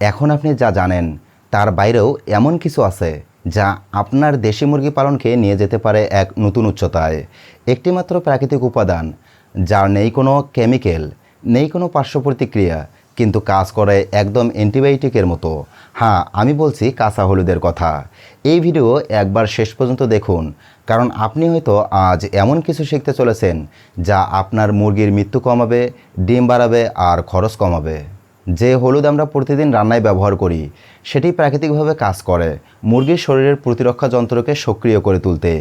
এখন আপনি যা জানেন, তার বাইরেও এমন কিছু আছে যা আপনার দেশি মুরগি পালনকে নিয়ে যেতে পারে এক নতুন উচ্চতায়। একটিমাত্র প্রাকৃতিক উপাদান, যার নেই কোনো কেমিক্যাল, নেই কোনো পার্শ্ব প্রতিক্রিয়া, কিন্তু কাজ করে একদম অ্যান্টিবায়োটিকের মতো। হ্যাঁ আমি বলছি কাঁচা হলুদের কথা। এই ভিডিও একবার শেষ পর্যন্ত দেখুন, কারণ আপনি হয়তো আজ এমন কিছু শিখতে চলেছেন যা আপনার মুরগির মৃত্যু কমাবে, ডিম বাড়াবে আর খরচ কমাবে। যে হলুদ আমরা প্রতিদিন রান্নায় ব্যবহার করি, সেটি প্রাকৃতিকভাবে কাজ করে। মুরগির শরীরের প্রতিরক্ষা যন্ত্রকে সক্রিয় করে তুলতে।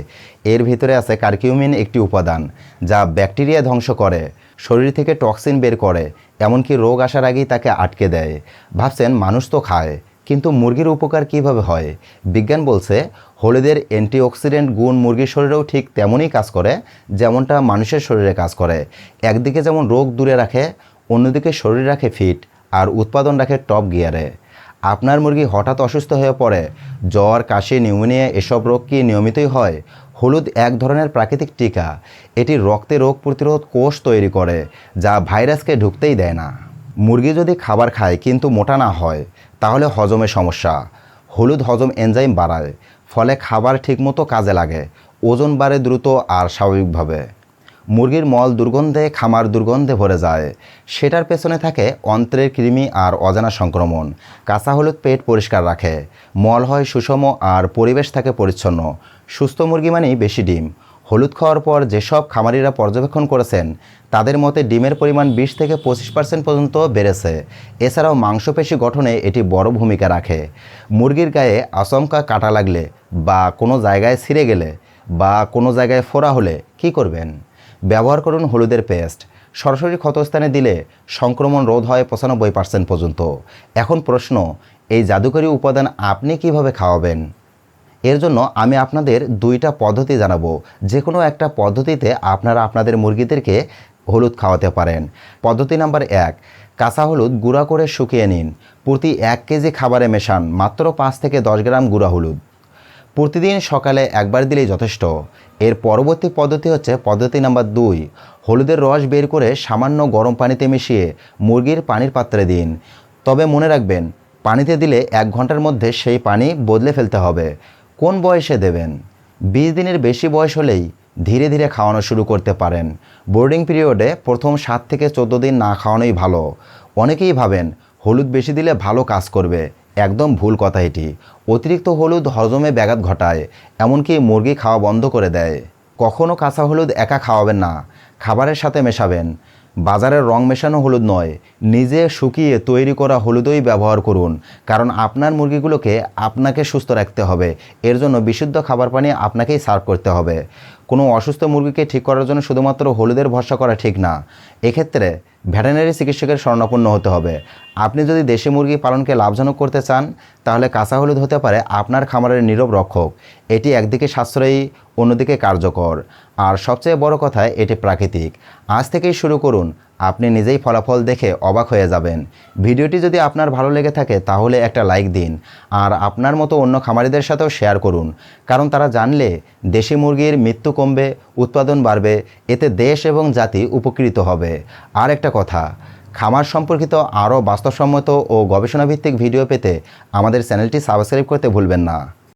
এর ভিতরে আছে কার্কিউমিন একটি উপাদান, যা ব্যাকটেরিয়া ধ্বংস করে, শরীর থেকে টক্সিন বের করে, এমনকি রোগ আসার আগেই তাকে আটকে দেয়। ভাবছেন মানুষ তো খায়, কিন্তু মুরগির উপকার কীভাবে হয়? বিজ্ঞান বলছে, হলুদের অ্যান্টিঅক্সিডেন্ট গুণ মুরগির শরীরেও ঠিক তেমনই কাজ করে, যেমনটা মানুষের শরীরে কাজ করে। একদিকে যেমন রোগ দূরে রাখে, অন্যদিকে শরীর রাখে ফিট। আর উৎপাদন রাখে টপ গিয়ারে আপনার মুরগি হঠাৎ অসুস্থ হয়ে পড়ে, জ্বর, কাশি, নিউমোনিয়া এসব রোগ কি নিয়মিতই হয়? হলুদ এক ধরনের প্রাকৃতিক টিকা। এটি রক্তে রোগ প্রতিরোধ কোষ তৈরি করে, যা ভাইরাসকে ঢুকতেই দেয় না। মুরগি যদি খাবার খায় কিন্তু মোটা না হয়, তাহলে হজমে সমস্যা। হলুদ হজম এনজাইম বাড়ায়, ফলে খাবার ঠিকমতো কাজে লাগে, ওজন বাড়ে দ্রুত আর স্বাভাবিকভাবে। মুরগির মল দুর্গন্ধে, খামার দুর্গন্ধে ভরে যায়। সেটার পেছনে থাকে অন্ত্রের কৃমি আর অজানা সংক্রমণ। কাঁচা হলুদ পেট পরিষ্কার রাখে। মল হয় সুষম আর পরিবেশ থাকে পরিচ্ছন্ন। সুস্থ মুরগি মানেই বেশি ডিম। হলুদ খাওয়ার পর যেসব খামারিরা পর্যবেক্ষণ করেছেন, তাদের মতে ডিমের পরিমাণ বিশ থেকে পঁচিশ পার্সেন্ট পর্যন্ত বেড়েছে। এছাড়াও মাংসপেশি গঠনে এটি বড় ভূমিকা রাখে। মুরগির গায়ে আচমকা কাটা লাগলে বা কোনো জায়গায় ছিঁড়ে গেলে বা কোনো জায়গায় ফোড়া হলে কি করবেন? ব্যবহার করুন হলুদের পেস্ট। সরাসরি ক্ষতস্থানে দিলে সংক্রমণ রোধ হয় পঁচানব্বই পার্সেন্ট পর্যন্ত। এখন প্রশ্ন, এই জাদুকরী উপাদান আপনি কীভাবে খাওয়াবেন? এর জন্য আমি আপনাদের দুইটা পদ্ধতি জানাব। যে কোনো একটা পদ্ধতিতে আপনারা আপনাদের মুরগিদেরকে হলুদ খাওয়াতে পারেন। পদ্ধতি নাম্বার এক, কাঁচা হলুদ গুঁড়া করে শুকিয়ে নিন। প্রতি এক কেজি খাবারে মেশান মাত্র পাঁচ থেকে দশ গ্রাম গুঁড়া হলুদ। প্রতিদিন সকালে একবার দিলেই যথেষ্ট। এর পরবর্তী পদ্ধতি হচ্ছে পদ্ধতি নাম্বার দুই, হলুদের রস বের করে সামান্য গরম পানিতে মিশিয়ে মুরগির পানির পাত্রে দিন। তবে মনে রাখবেন, পানিতে দিলে এক ঘণ্টার মধ্যে সেই পানি বদলে ফেলতে হবে। কোন বয়সে দেবেন? বিশ দিনের বেশি বয়স হলেই ধীরে ধীরে খাওয়ানো শুরু করতে পারেন। বোর্ডিং পিরিয়ডে প্রথম সাত থেকে চোদ্দ দিন না খাওয়ানোই ভালো। অনেকেই ভাবেন, হলুদ বেশি দিলে ভালো কাজ করবে। একদম ভুল কথা এটি। অতিরিক্ত হলুদ হজমে ব্যাঘাত ঘটায়, এমনকি মুরগি খাওয়া বন্ধ করে দেয়। কখনও কাঁচা হলুদ একা খাওয়াবেন না, খাবারের সাথে মেশাবেন। বাজারের রং মেশানো হলুদ নয়, নিজে শুকিয়ে তৈরি করা হলুদই ব্যবহার করুন, কারণ আপনার মুরগিগুলোকে আপনাকে সুস্থ রাখতে হবে, এর জন্য বিশুদ্ধ খাবার পানি আপনাকেই সার্ভ করতে হবে। কোনো অসুস্থ মুরগিকে ঠিক করার জন্য শুধুমাত্র হলুদের ভরসা করা ঠিক না। এক্ষেত্রে ভেটেনারি চিকিৎসকের স্বর্ণাপন্ন হতে হবে। আপনি যদি দেশি মুরগি পালনকে লাভজনক করতে চান, তাহলে কাঁচা হলুদ হতে পারে আপনার খামারের নীরব রক্ষক। এটি একদিকে সাশ্রয়ী, অন্যদিকে কার্যকর। আর সবচেয়ে বড় কথা, এটি প্রাকৃতিক। আজ থেকেই শুরু করুন আপনি নিজেই ফলাফল দেখে অবাক হয়ে যাবেন। ভিডিওটি যদি আপনার ভালো লেগে থাকে তাহলে একটা লাইক দিন আর আপনার মতো অন্য খামারিদের সাথেও শেয়ার করুন। কারণ তারা জানলে দেশি মুরগির মৃত্যু কমবে, উৎপাদন বাড়বে, এতে দেশ এবং জাতি উপকৃত হবে। আর একটা কথা, খামার সম্পর্কিত আরও বাস্তবসম্মত ও গবেষণাভিত্তিক ভিডিও পেতে আমাদের চ্যানেলটি সাবস্ক্রাইব করতে ভুলবেন না।